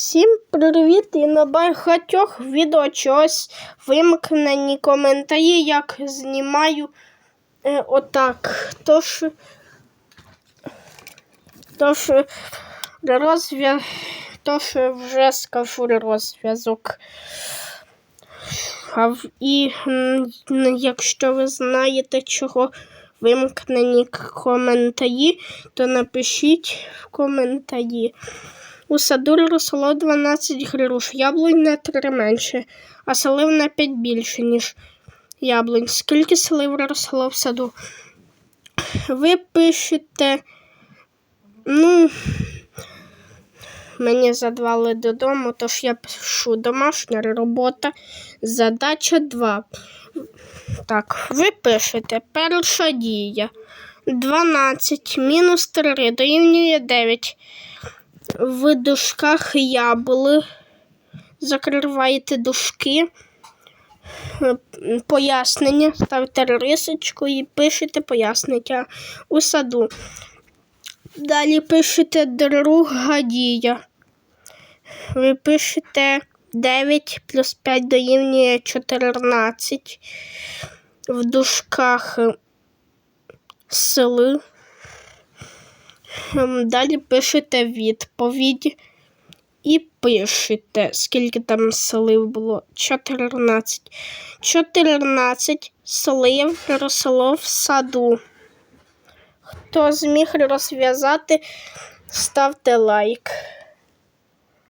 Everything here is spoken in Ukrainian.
Всім привіт! І на багатьох відео чогось вимкнені коментарі, як знімаю е, отак. Тож, тож, розв'яз... тож вже скажу розв'язок. А І якщо ви знаєте, чого вимкнені коментарі, то напишіть в коментарі. У саду росло 12 груш, яблунь на 3 менше, а салив на 5 більше, ніж яблунь. Скільки салив росло в саду? Ви пишете, ну, мені задавали додому, тож я пишу домашня робота, задача 2. Так, ви пишете перша дія. 12 мінус 3 дорівнює 9 в дужках яблули, закриваєте дужки, пояснення, ставите рисочку і пишете пояснення у саду. Далі пишете друга дія. Ви пишете 9 плюс 5 дорівнює 14. В дужках. Ем, Далі пишете відповідь і пишете, скільки там слив було. 14. 14 слив росло в саду. Хто зміг розв'язати, ставте лайк.